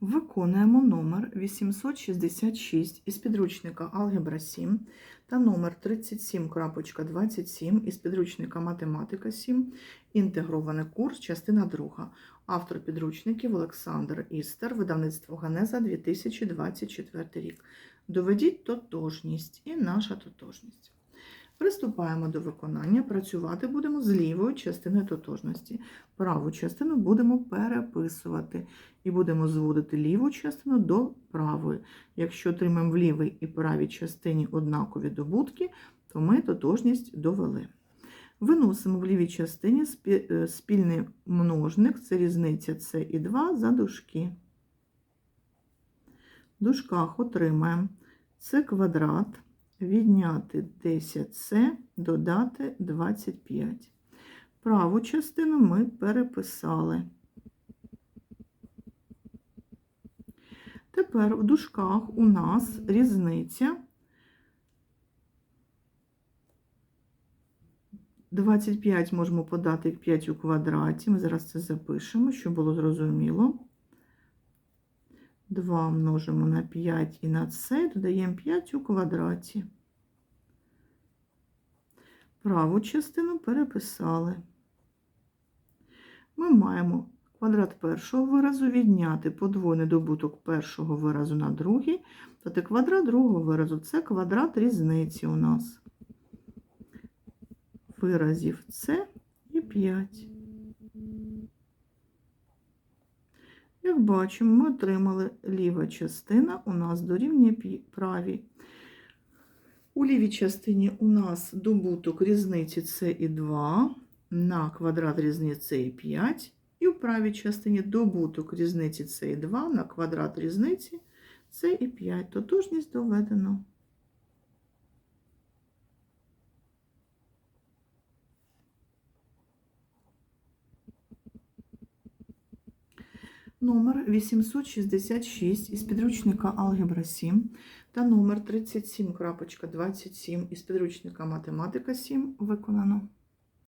Виконуємо номер 866 із підручника Алгебра 7 та номер 37.27 із підручника Математика 7, інтегрований курс, частина 2. Автор підручників Олександр Істер, видавництво Ганеза 2024 рік. Доведіть тотожність і наша тотожність. Приступаємо до виконання. Працювати будемо з лівою частиною тотожності. Праву частину будемо переписувати і будемо зводити ліву частину до правої. Якщо отримаємо в лівій і правій частині однакові добутки, то ми тотожність довели. Виносимо в лівій частині е, спільний множник, це різниця С і 2 за дужки. В дужках отримаємо С квадрат відняти 10С, додати 25. Праву частину ми переписали. Тепер в дужках у нас різниця 25 можемо подати як 5 у квадраті. Ми зараз це запишемо, щоб було зрозуміло. 2 множимо на 5 і на це, додаємо 5 у квадраті. Праву частину переписали. Ми маємо квадрат першого виразу відняти подвойний добуток першого виразу на другий, тобто квадрат другого виразу це квадрат різниці у нас. Виразів С і 5. Як бачимо, ми отримали ліва частина у нас дорівнює правій. У лівій частині у нас добуток різниці С і 2 на квадрат різниці і 5. І в правій частині добуток різниці С і 2 на квадрат різниці С і 5. Тотожність доведено. Номер 866 із підручника Алгебра 7 та номер 37.27 із підручника Математика 7 виконано.